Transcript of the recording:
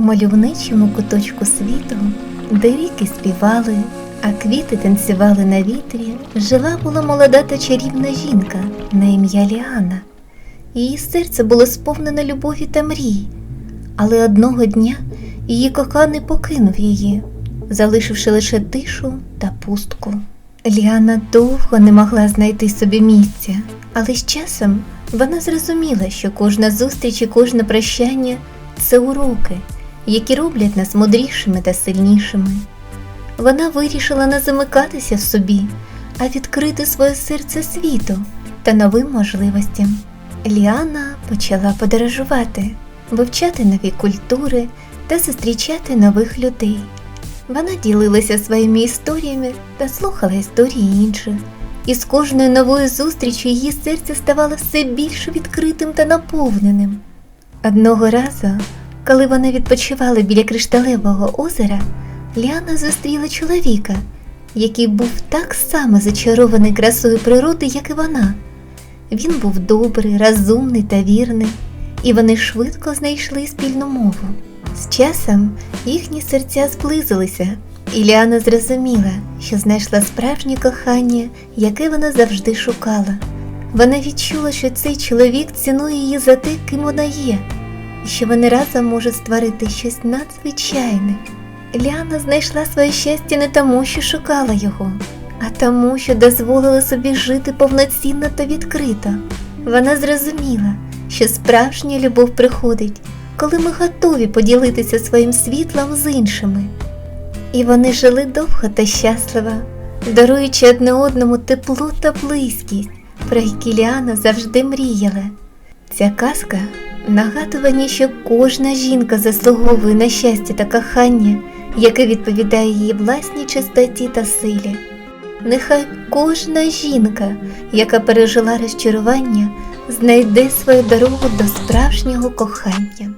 мальовничому куточку світу, де ріки співали, а квіти танцювали на вітрі, жила була молода та чарівна жінка на ім'я Ліана. Її серце було сповнене любові та мрій, але одного дня її коханий покинув її, залишивши лише тишу та пустку. Ліана довго не могла знайти собі місця, але з часом вона зрозуміла, що кожна зустріч і кожне прощання це уроки, які роблять нас мудрішими та сильнішими. Вона вирішила не замикатися в собі, а відкрити своє серце світу та новим можливостям. Ліана почала подорожувати, вивчати нові культури та зустрічати нових людей. Вона ділилася своїми історіями та слухала історії інших. І з кожною новою зустрічю її серце ставало все більш відкритим та наповненим. Одного разу, коли вона відпочивала біля кришталевого озера, Ліана зустріла чоловіка, який був так само зачарований красою природи, як і вона. Він був добрий, розумний та вірний, і вони швидко знайшли спільну мову. З часом їхні серця зблизилися, і Ліана зрозуміла, що знайшла справжнє кохання, яке вона завжди шукала. Вона відчула, що цей чоловік цінує її за те, ким вона є, що вони разом можуть створити щось надзвичайне. Ліана знайшла своє щастя не тому, що шукала його, а тому, що дозволила собі жити повноцінно та відкрито. Вона зрозуміла, що справжня любов приходить, коли ми готові поділитися своїм світлом з іншими. І вони жили довго та щасливо, даруючи одне одному тепло та близькість, про які Ліана завжди мріяла. Ця казка нагадування, що кожна жінка заслуговує на щастя та кохання, яке відповідає її власній чистоті та силі. Нехай кожна жінка, яка пережила розчарування, знайде свою дорогу до справжнього кохання.